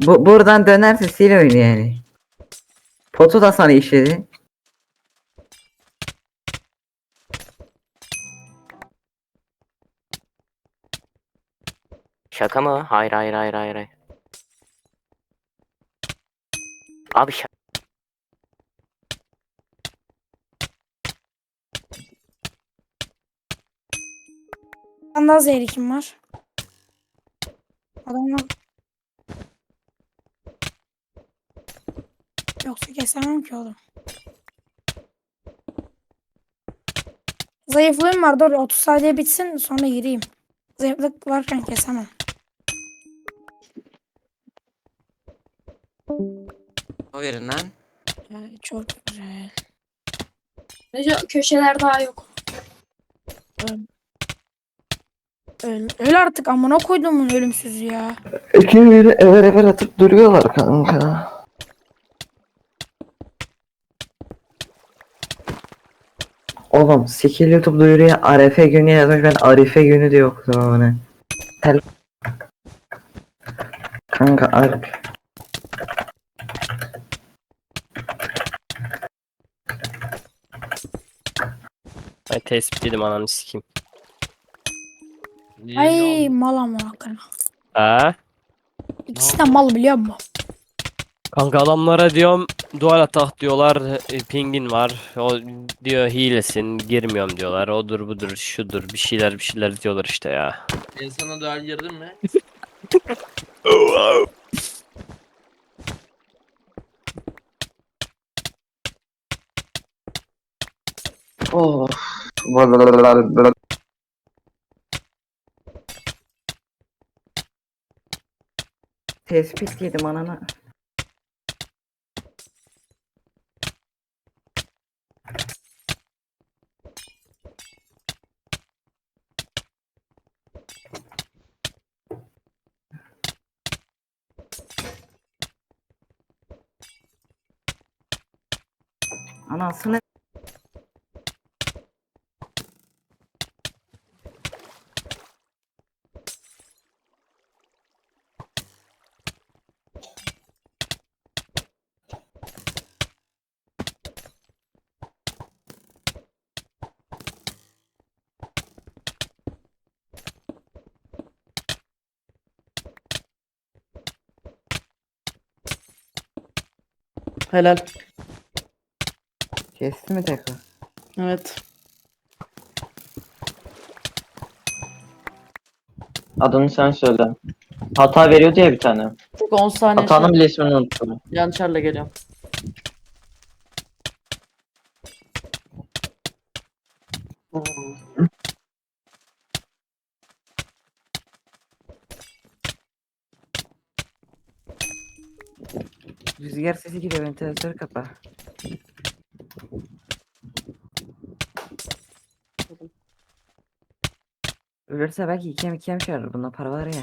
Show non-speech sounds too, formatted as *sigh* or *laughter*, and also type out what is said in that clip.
Bu buradan dönerse sil oyunu yani. Potu da sana işledi. Şaka mı? Hayır hayır hayır hayır. hayır. Abi şaka. Ben daha zehri kim var? Adam yok. Yoksa kesemem ki oğlum. Zayıflığım var dur 30 saniye bitsin sonra gireyim. Zayıflık varken kesemem. O verin lan. Yani çok güzel. Nece köşeler daha yok. Öl, öl artık amına koyduğumun ölümsüzü ya. İkini biri ever ever atıp duruyorlar kanka. Oğlum skill YouTube duyuruya Arefe günü yazmış ben Arife günü de yoktum ama Tel Kanka Arif Ay tespit edeyim ananı sikeyim. Ay mal amına koyayım. Ha? İkisi de mal biliyor musun? Kanka adamlara diyorum dual atak diyorlar e, pingin var o diyor hilesin girmiyorum diyorlar odur budur şudur bir şeyler bir şeyler diyorlar işte ya. Ben sana daha girdim mi? *laughs* Oh. Tespit yedim anana. Anasını Helal. Kesti mi tekrar? Evet. Adını sen söyle. Hata veriyordu ya bir tane. Çok 10 saniye Hatanın bile ismini unuttum. Yançarla geliyorum. Rüzgar sesi geliyor ventilatörü kapa. Ölürse belki ikem ikem çağırır bunda para var ya.